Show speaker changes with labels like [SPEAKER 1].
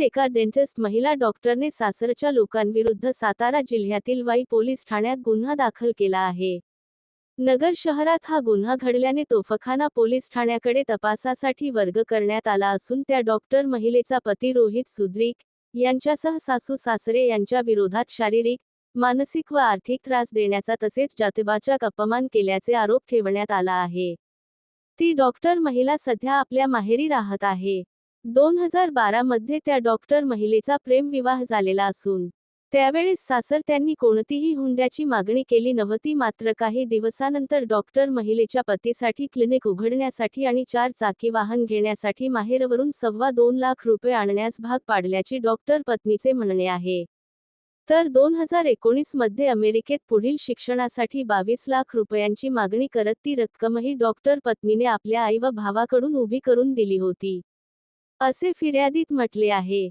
[SPEAKER 1] एका डेंटिस्ट महिला डॉक्टरने सासरच्या लोकांविरुद्ध सातारा जिल्ह्यातील वाई पोलीस ठाण्यात गुन्हा दाखल केला आहे. नगर शहरात हा गुन्हा घडल्याने तोफखाना पोलीस ठाण्याकडे तपासासाठी वर्ग करण्यात आला असून त्या डॉक्टर महिलेचा पती रोहित सुद्रिक यांच्यासह सासू सासरे यांच्या विरोधात शारीरिक मानसिक व आर्थिक त्रास देण्याचा तसेच जातीवाचक अपमान केल्याचे आरोप ठेवण्यात आला आहे. ती डॉक्टर महिला सध्या आपल्या माहेरी राहत आहे. दोन हजार बारा मध्ये त्या डॉक्टर महिलेचा प्रेमविवाह झालेला असून त्यावेळेस सासर त्यांनी कोणतीही हुंड्याची मागणी केली नव्हती. मात्र काही दिवसानंतर डॉक्टर महिलेच्या पतीसाठी क्लिनिक उघडण्यासाठी आणि चार चाकी वाहन घेण्यासाठी माहेरवरून सव्वा दोन लाख रुपये आणण्यास भाग पाडल्याची डॉक्टर पत्नीचे म्हणणे आहे. तर दोन हजार एकोणीसमध्ये अमेरिकेत पुढील शिक्षणासाठी बावीस लाख रुपयांची मागणी करत ती रक्कमही डॉक्टर पत्नीने आपल्या आई व भावाकडून उभी करून दिली होती. असे फिर्यादीत म्हटले आहे.